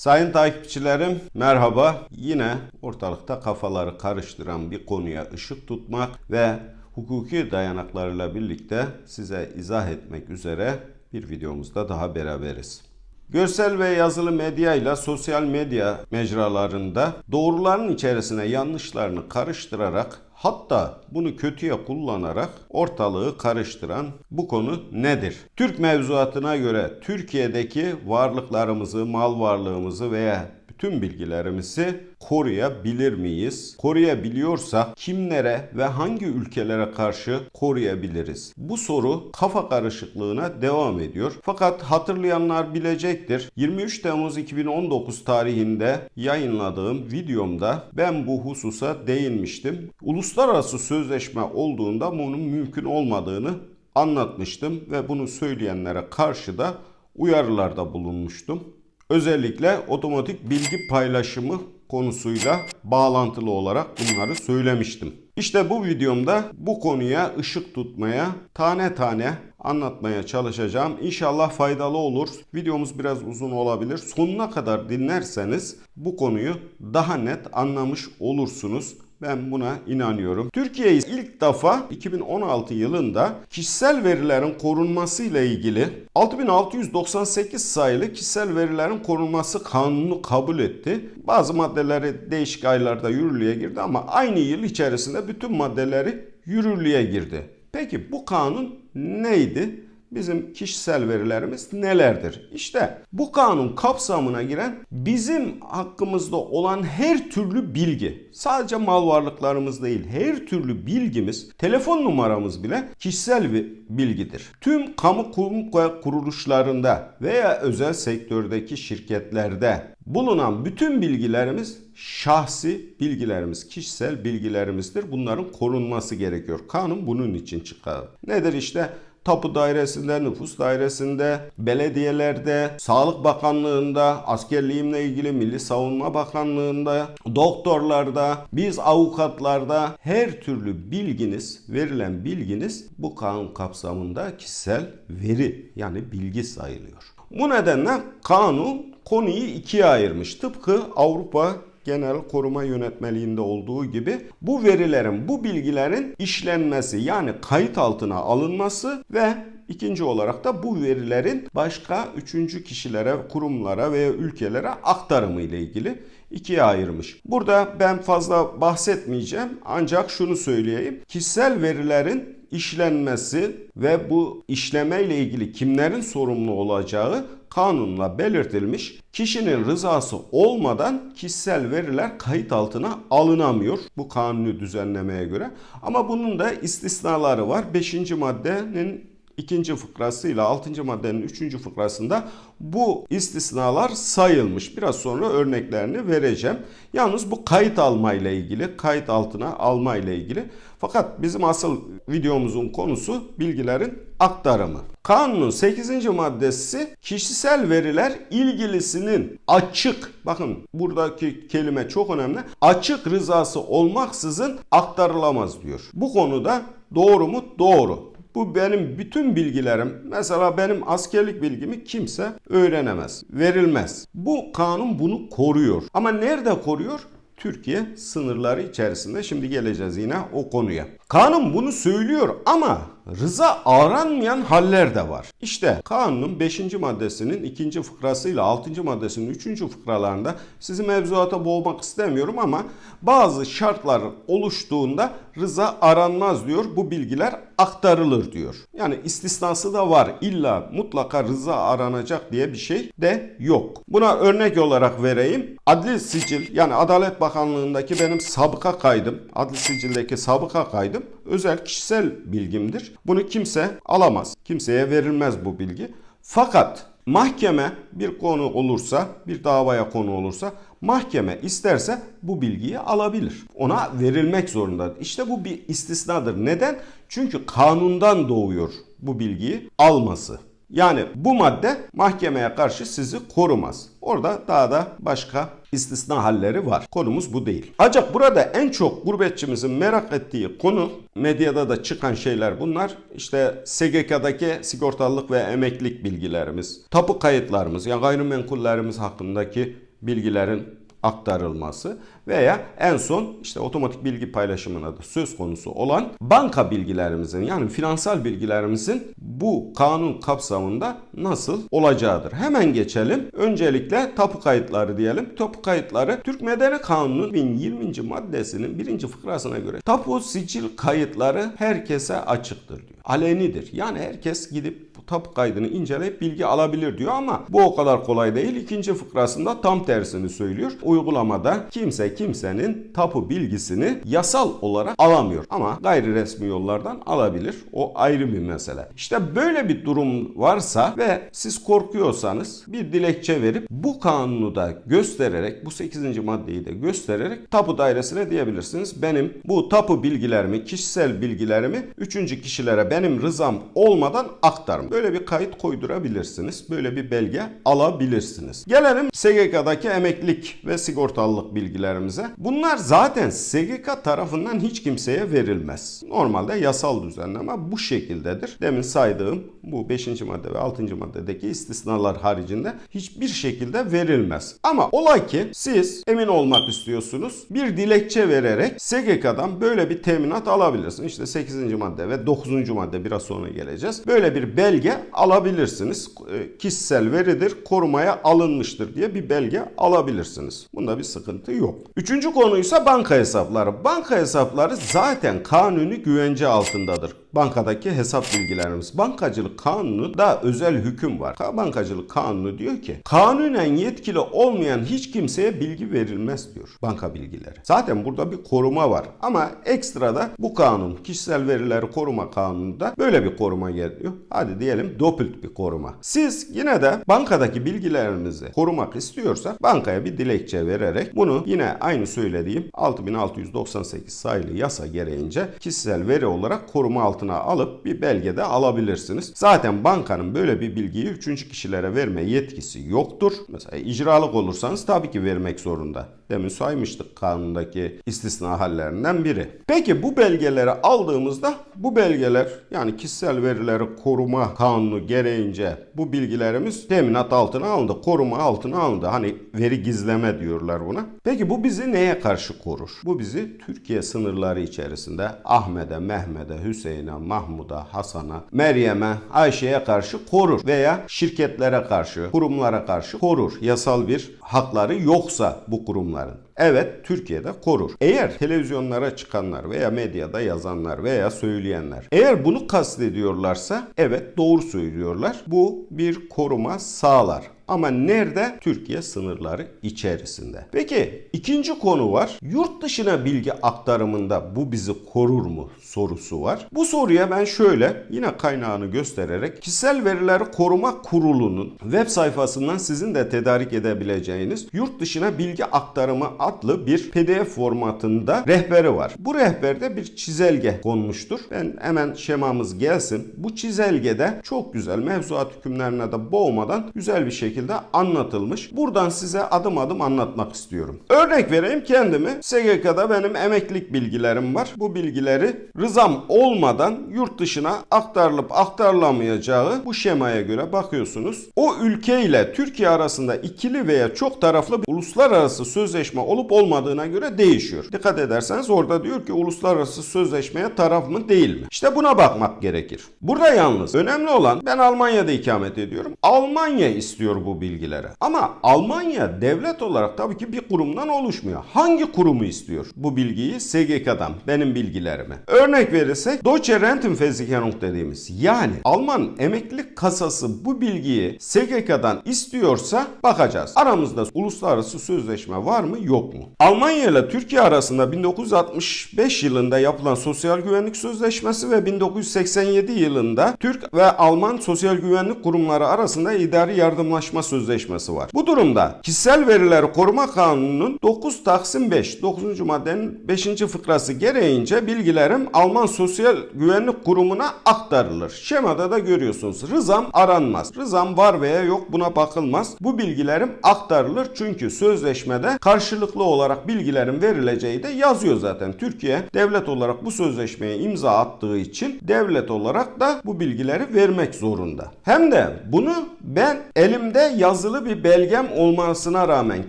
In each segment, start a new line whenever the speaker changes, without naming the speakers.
Sayın takipçilerim merhaba. Yine ortalıkta kafaları karıştıran bir konuya ışık tutmak ve hukuki dayanaklarıyla birlikte size izah etmek üzere bir videomuzda daha beraberiz. Görsel ve yazılı medya ile sosyal medya mecralarında doğruların içerisine yanlışlarını karıştırarak hatta bunu kötüye kullanarak ortalığı karıştıran bu konu nedir? Türk mevzuatına göre Türkiye'deki varlıklarımızı, mal varlığımızı veya bütün bilgilerimizi koruyabilir miyiz? Koruyabiliyorsak kimlere ve hangi ülkelere karşı koruyabiliriz? Bu soru kafa karışıklığına devam ediyor. Fakat hatırlayanlar bilecektir. 23 Temmuz 2019 tarihinde yayınladığım videomda ben bu hususa değinmiştim. Uluslararası sözleşme olduğunda bunun mümkün olmadığını anlatmıştım ve bunu söyleyenlere karşı da uyarılarda bulunmuştum. Özellikle otomatik bilgi paylaşımı konusuyla bağlantılı olarak bunları söylemiştim. İşte bu videomda bu konuya ışık tutmaya, tane tane anlatmaya çalışacağım. İnşallah faydalı olur. Videomuz biraz uzun olabilir. Sonuna kadar dinlerseniz bu konuyu daha net anlamış olursunuz. Ben buna inanıyorum. Türkiye ilk defa 2016 yılında kişisel verilerin korunması ile ilgili 6698 sayılı kişisel verilerin korunması kanunu kabul etti. Bazı maddeleri değişik aylarda yürürlüğe girdi ama aynı yıl içerisinde bütün maddeleri yürürlüğe girdi. Peki bu kanun neydi? Bizim kişisel verilerimiz nelerdir? İşte bu kanun kapsamına giren bizim hakkımızda olan her türlü bilgi, sadece mal varlıklarımız değil, her türlü bilgimiz, telefon numaramız bile kişisel bir bilgidir. Tüm kamu kurum kuruluşlarında veya özel sektördeki şirketlerde bulunan bütün bilgilerimiz şahsi bilgilerimiz, kişisel bilgilerimizdir. Bunların korunması gerekiyor. Kanun bunun için çıkar. Nedir işte? Tapu dairesinde, nüfus dairesinde, belediyelerde, Sağlık Bakanlığı'nda, askerliğimle ilgili Milli Savunma Bakanlığı'nda, doktorlarda, biz avukatlarda her türlü bilginiz, verilen bilginiz bu kanun kapsamında kişisel veri yani bilgi sayılıyor. Bu nedenle kanun konuyu ikiye ayırmış. Tıpkı Avrupa Genel Koruma Yönetmeliğinde olduğu gibi bu verilerin, bu bilgilerin işlenmesi yani kayıt altına alınması ve ikinci olarak da bu verilerin başka üçüncü kişilere, kurumlara veya ülkelere aktarımı ile ilgili ikiye ayırmış. Burada ben fazla bahsetmeyeceğim ancak şunu söyleyeyim. Kişisel verilerin işlenmesi ve bu işleme ile ilgili kimlerin sorumlu olacağı kanunla belirtilmiş. Kişinin rızası olmadan kişisel veriler kayıt altına alınamıyor bu kanunu düzenlemeye göre. Ama bunun da istisnaları var. 5. maddenin ikinci fıkrası ile 6. maddenin 3. fıkrasında bu istisnalar sayılmış. Biraz sonra örneklerini vereceğim. Yalnız bu kayıt alma ile ilgili, kayıt altına alma ile ilgili. Fakat bizim asıl videomuzun konusu bilgilerin aktarımı. Kanunun 8. maddesi kişisel veriler ilgilisinin açık, bakın buradaki kelime çok önemli, açık rızası olmaksızın aktarılamaz diyor. Bu konuda doğru mu? Doğru. Bu benim bütün bilgilerim. Mesela benim askerlik bilgimi kimse öğrenemez, verilmez. Bu kanun bunu koruyor. Ama nerede koruyor? Türkiye sınırları içerisinde. Şimdi geleceğiz yine o konuya. Kanun bunu söylüyor ama rıza aranmayan haller de var. İşte kanunun 5. maddesinin 2. fıkrasıyla 6. maddesinin 3. fıkralarında sizi mevzuata boğmak istemiyorum ama bazı şartlar oluştuğunda rıza aranmaz diyor. Bu bilgiler aktarılır diyor. Yani istisnası da var. İlla mutlaka rıza aranacak diye bir şey de yok. Buna örnek olarak vereyim. Adli sicil yani Adalet Bakanlığı'ndaki benim sabıka kaydım. Adli sicildeki sabıka kaydım özel kişisel bilgimdir. Bunu kimse alamaz. Kimseye verilmez bu bilgi. Fakat mahkeme bir konu olursa, bir davaya konu olursa mahkeme isterse bu bilgiyi alabilir. Ona verilmek zorunda. İşte bu bir istisnadır. Neden? Çünkü kanundan doğuyor bu bilgiyi alması. Yani bu madde mahkemeye karşı sizi korumaz. Orada daha da başka istisna halleri var. Konumuz bu değil. Ancak burada en çok gurbetçimizin merak ettiği konu medyada da çıkan şeyler bunlar. İşte SGK'daki sigortalılık ve emeklilik bilgilerimiz, tapu kayıtlarımız yani gayrimenkullerimiz hakkındaki bilgilerin aktarılması veya en son işte otomatik bilgi paylaşımına da söz konusu olan banka bilgilerimizin yani finansal bilgilerimizin bu kanun kapsamında nasıl olacağıdır. Hemen geçelim. Öncelikle tapu kayıtları diyelim. Tapu kayıtları Türk Medeni Kanunu'nun 20. maddesinin birinci fıkrasına göre tapu sicil kayıtları herkese açıktır diyor. Alenidir. Yani herkes gidip tapu kaydını inceleyip bilgi alabilir diyor ama bu o kadar kolay değil. İkinci fıkrasında tam tersini söylüyor. Uygulamada kimse kimsenin tapu bilgisini yasal olarak alamıyor ama gayri resmi yollardan alabilir. O ayrı bir mesele. İşte böyle bir durum varsa ve siz korkuyorsanız bir dilekçe verip bu kanunu da göstererek bu 8. maddeyi de göstererek tapu dairesine diyebilirsiniz. Benim bu tapu bilgilerimi, kişisel bilgilerimi üçüncü kişilere benim rızam olmadan aktarım. Böyle bir kayıt koydurabilirsiniz. Böyle bir belge alabilirsiniz. Gelelim SGK'daki emeklilik ve sigortalılık bilgilerimize. Bunlar zaten SGK tarafından hiç kimseye verilmez. Normalde yasal düzenleme bu şekildedir. Demin saydığım bu 5. madde ve 6. maddedeki istisnalar haricinde hiçbir şekilde verilmez. Ama olay ki siz emin olmak istiyorsunuz. Bir dilekçe vererek SGK'dan böyle bir teminat alabilirsiniz. İşte 8. madde ve 9. madde biraz sonra geleceğiz. Böyle bir belge alabilirsiniz. E, Kişisel veridir, korumaya alınmıştır diye bir belge alabilirsiniz. Bunda bir sıkıntı yok. Üçüncü konuysa banka hesapları. Banka hesapları zaten kanuni güvence altındadır. Bankadaki hesap bilgilerimiz. Bankacılık kanunu da özel hüküm var. Bankacılık kanunu diyor ki kanunen yetkili olmayan hiç kimseye bilgi verilmez diyor. Banka bilgileri. Zaten burada bir koruma var. Ama ekstrada bu kanun kişisel verileri koruma kanununda böyle bir koruma geliyor. Hadi diyelim dopült bir koruma. Siz yine de bankadaki bilgilerinizi korumak istiyorsak bankaya bir dilekçe vererek bunu yine aynı söylediğim 6698 sayılı yasa gereğince kişisel veri olarak koruma altına alıp bir belgede alabilirsiniz. Zaten bankanın böyle bir bilgiyi üçüncü kişilere verme yetkisi yoktur. Mesela icralık olursanız tabii ki vermek zorunda. Demin saymıştık kanundaki istisna hallerinden biri. Peki bu belgeleri aldığımızda bu belgeler yani kişisel verileri koruma kanunu gereğince bu bilgilerimiz teminat altına alındı, koruma altına alındı. Hani veri gizleme diyorlar buna. Peki bu bizi neye karşı korur? Bu bizi Türkiye sınırları içerisinde Ahmet'e, Mehmet'e, Hüseyin'e, Mahmud'a, Hasan'a, Meryem'e, Ayşe'ye karşı korur veya şirketlere karşı, kurumlara karşı korur. Yasal bir hakları yoksa bu kurumların. Evet Türkiye'de korur. Eğer televizyonlara çıkanlar veya medyada yazanlar veya söyleyenler eğer bunu kastediyorlarsa evet doğru söylüyorlar. Bu bir koruma sağlar. Ama nerede? Türkiye sınırları içerisinde. Peki ikinci konu var. Yurt dışına bilgi aktarımında bu bizi korur mu sorusu var. Bu soruya ben şöyle yine kaynağını göstererek Kişisel Verileri Koruma Kurulu'nun web sayfasından sizin de tedarik edebileceğiniz yurt dışına bilgi aktarımı adlı bir PDF formatında rehberi var. Bu rehberde bir çizelge konmuştur. Ben hemen şemamız gelsin. Bu çizelgede çok güzel mevzuat hükümlerine de boğmadan güzel bir şekilde anlatılmış. Buradan size adım adım anlatmak istiyorum. Örnek vereyim kendimi. SGK'da benim emeklilik bilgilerim var. Bu bilgileri rızam olmadan yurt dışına aktarılıp aktarılamayacağı bu şemaya göre bakıyorsunuz. O ülke ile Türkiye arasında ikili veya çok taraflı bir uluslararası sözleşme olup olmadığına göre değişiyor. Dikkat ederseniz orada diyor ki uluslararası sözleşmeye taraf mı değil mi? İşte buna bakmak gerekir. Burada yalnız önemli olan ben Almanya'da ikamet ediyorum. Almanya istiyor bu bilgileri. Ama Almanya devlet olarak tabii ki bir kurumdan oluşmuyor. Hangi kurumu istiyor bu bilgiyi? SGK'dan benim bilgilerimi. Örnek verirsek Deutsche Rentenversicherung dediğimiz yani Alman emeklilik kasası bu bilgiyi SGK'dan istiyorsa bakacağız. Aramızda uluslararası sözleşme var mı yok mu? Almanya ile Türkiye arasında 1965 yılında yapılan Sosyal Güvenlik Sözleşmesi ve 1987 yılında Türk ve Alman Sosyal Güvenlik Kurumları arasında idari yardımlaşma sözleşmesi var. Bu durumda kişisel verileri koruma kanununun 9 Taksim 5 9. maddenin 5. fıkrası gereğince bilgilerim Alman Sosyal Güvenlik Kurumu'na aktarılır. Şemada da görüyorsunuz. Rızam aranmaz. Rızam var veya yok buna bakılmaz. Bu bilgilerim aktarılır çünkü sözleşmede karşılıklı olarak bilgilerin verileceği de yazıyor zaten. Türkiye devlet olarak bu sözleşmeye imza attığı için devlet olarak da bu bilgileri vermek zorunda. Hem de bunu ben elimde Elimde yazılı bir belgem olmasına rağmen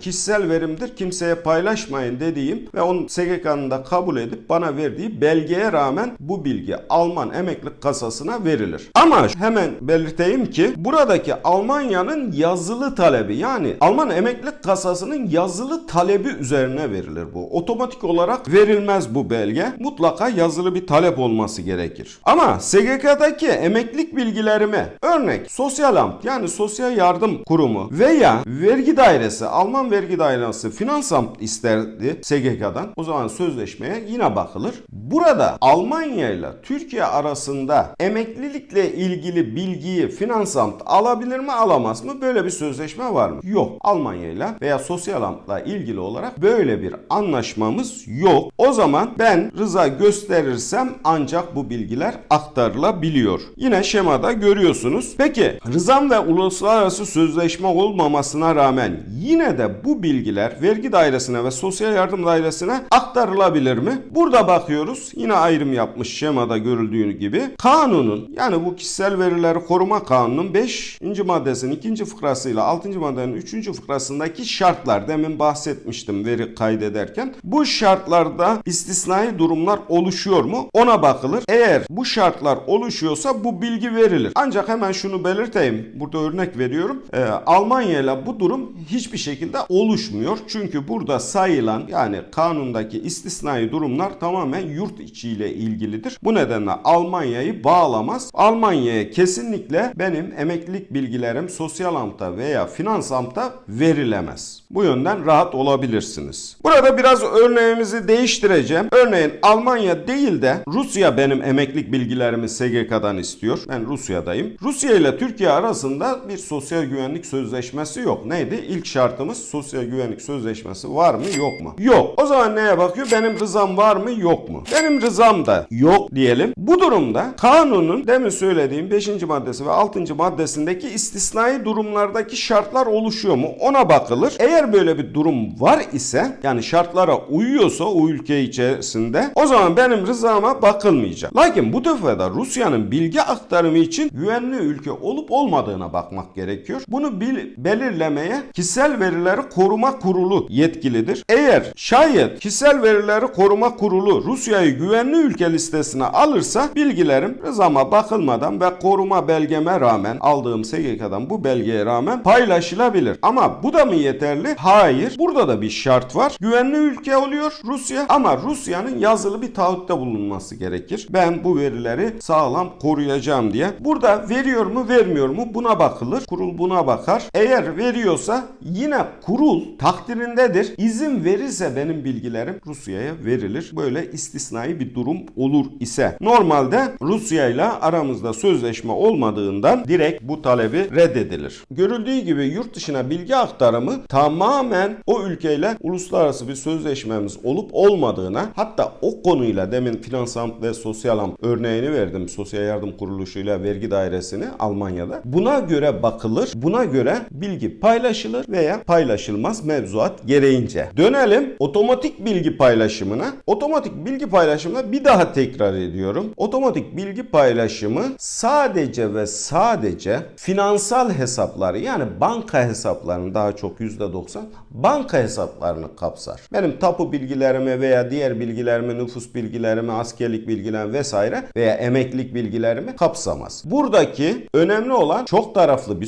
kişisel verimdir kimseye paylaşmayın dediğim ve onun SGK'nın da kabul edip bana verdiği belgeye rağmen bu bilgi Alman emeklilik kasasına verilir. Ama hemen belirteyim ki buradaki Almanya'nın yazılı talebi yani Alman emeklilik kasasının yazılı talebi üzerine verilir bu. Otomatik olarak verilmez bu belge. Mutlaka yazılı bir talep olması gerekir. Ama SGK'daki emeklilik bilgilerime örnek sosyal amt yani sosyal yardım kurumu veya vergi dairesi Alman vergi dairesi finans amt isterdi SGK'dan. O zaman sözleşmeye yine bakılır. Burada Almanya ile Türkiye arasında emeklilikle ilgili bilgiyi finans amt alabilir mi alamaz mı? Böyle bir sözleşme var mı? Yok. Almanya ile veya sosyal amtla ilgili olarak böyle bir anlaşmamız yok. O zaman ben rıza gösterirsem ancak bu bilgiler aktarılabiliyor. Yine şemada görüyorsunuz. Peki rızam ve uluslararası sözleşme olmamasına rağmen yine de bu bilgiler vergi dairesine ve sosyal yardım dairesine aktarılabilir mi? Burada bakıyoruz. Yine ayrım yapmış şemada görüldüğü gibi. Kanunun yani bu kişisel verileri koruma kanunun 5. maddesinin 2. fıkrasıyla 6. maddenin 3. fıkrasındaki şartlar demin bahsetmiştim veri kaydederken. Bu şartlarda istisnai durumlar oluşuyor mu? Ona bakılır. Eğer bu şartlar oluşuyorsa bu bilgi verilir. Ancak hemen şunu belirteyim. Burada örnek veriyorum. Ee, Almanya ile bu durum hiçbir şekilde oluşmuyor. Çünkü burada sayılan yani kanundaki istisnai durumlar tamamen yurt içiyle ilgilidir. Bu nedenle Almanya'yı bağlamaz. Almanya'ya kesinlikle benim emeklilik bilgilerim sosyal amta veya finans amta verilemez. Bu yönden rahat olabilirsiniz. Burada biraz örneğimizi değiştireceğim. Örneğin Almanya değil de Rusya benim emeklilik bilgilerimi SGK'dan istiyor. Ben Rusya'dayım. Rusya ile Türkiye arasında bir sosyal güvenlik sözleşmesi yok. Neydi? İlk şartımız sosyal güvenlik sözleşmesi var mı yok mu? Yok. O zaman neye bakıyor? Benim rızam var mı yok mu? Benim rızam da yok diyelim. Bu durumda kanunun demin söylediğim 5. maddesi ve 6. maddesindeki istisnai durumlardaki şartlar oluşuyor mu? Ona bakılır. Eğer böyle bir durum var ise yani şartlara uyuyorsa o ülke içerisinde o zaman benim rızama bakılmayacak. Lakin bu defada Rusya'nın bilgi aktarımı için güvenli ülke olup olmadığına bakmak gerekiyor. Bunu bil- belirlemeye kişisel verileri koruma kurulu yetkilidir. Eğer şayet kişisel verileri koruma kurulu Rusya'yı güvenli ülke listesine alırsa bilgilerim rızama bakılmadan ve koruma belgeme rağmen aldığım SGK'dan bu belgeye rağmen paylaşılabilir. Ama bu da mı yeterli? Hayır. Burada da bir şart var. Güvenli ülke oluyor Rusya ama Rusya'nın yazılı bir taahhütte bulunması gerekir. Ben bu verileri sağlam koruyacağım diye. Burada veriyor mu vermiyor mu buna bakılır. Kurul buna bakar. Eğer veriyorsa yine kurul takdirindedir. İzin verirse benim bilgilerim Rusya'ya verilir. Böyle istisnai bir durum olur ise. Normalde Rusya ile aramızda sözleşme olmadığından direkt bu talebi reddedilir. Görüldüğü gibi yurt dışına bilgi aktarımı tamamen o ülkeyle uluslararası bir sözleşmemiz olup olmadığına hatta o konuyla demin finansam ve sosyal am örneğini verdim. Sosyal yardım kuruluşuyla vergi dairesini Almanya'da. Buna göre bakılır. Buna göre bilgi paylaşılır veya paylaşılmaz mevzuat gereğince. Dönelim otomatik bilgi paylaşımına. Otomatik bilgi paylaşımına bir daha tekrar ediyorum. Otomatik bilgi paylaşımı sadece ve sadece finansal hesapları yani banka hesaplarını daha çok %90 banka hesaplarını kapsar. Benim tapu bilgilerimi veya diğer bilgilerimi, nüfus bilgilerimi, askerlik bilgilerimi vesaire veya emeklilik bilgilerimi kapsamaz. Buradaki önemli olan çok taraflı bir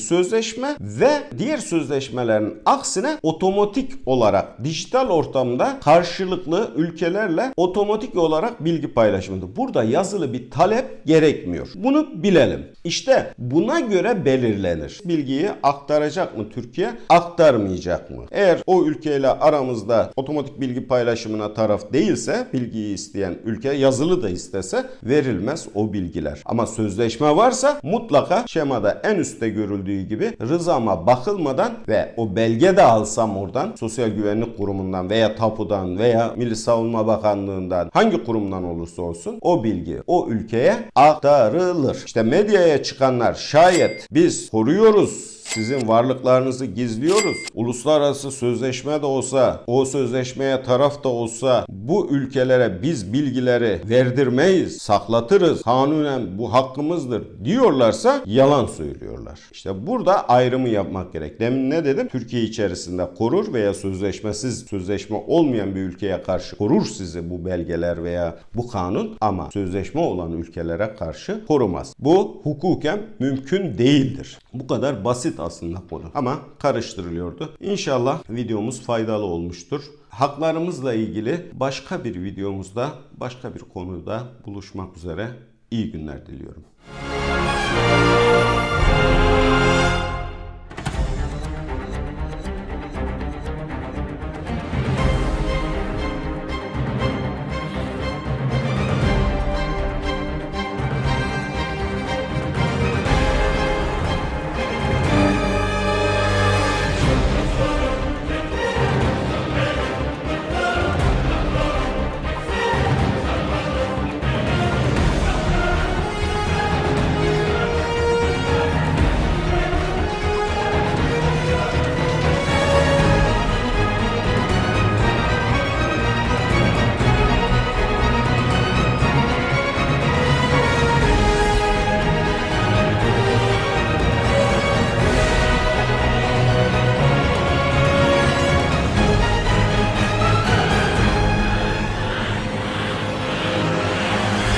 sözleşme ve diğer sözleşmelerin aksine otomatik olarak dijital ortamda karşılıklı ülkelerle otomatik olarak bilgi paylaşımıdır. Burada yazılı bir talep gerekmiyor. Bunu bilelim. İşte buna göre belirlenir. Bilgiyi aktaracak mı Türkiye, aktarmayacak mı? Eğer o ülkeyle aramızda otomatik bilgi paylaşımına taraf değilse, bilgiyi isteyen ülke yazılı da istese verilmez o bilgiler. Ama sözleşme varsa mutlaka şemada en üstte görüldüğü gibi rızama bakılmadan ve o belge de alsam oradan Sosyal Güvenlik Kurumu'ndan veya tapudan veya Milli Savunma Bakanlığı'ndan hangi kurumdan olursa olsun o bilgi o ülkeye aktarılır. İşte medyaya çıkanlar şayet biz koruyoruz Sizin varlıklarınızı gizliyoruz. Uluslararası sözleşme de olsa, o sözleşmeye taraf da olsa bu ülkelere biz bilgileri verdirmeyiz, saklatırız. Kanunen bu hakkımızdır diyorlarsa yalan söylüyorlar. İşte burada ayrımı yapmak gerek. Demin ne dedim? Türkiye içerisinde korur veya sözleşmesiz, sözleşme olmayan bir ülkeye karşı korur sizi bu belgeler veya bu kanun ama sözleşme olan ülkelere karşı korumaz. Bu hukuken mümkün değildir. Bu kadar basit aslında konu ama karıştırılıyordu. İnşallah videomuz faydalı olmuştur. Haklarımızla ilgili başka bir videomuzda, başka bir konuda buluşmak üzere. İyi günler diliyorum.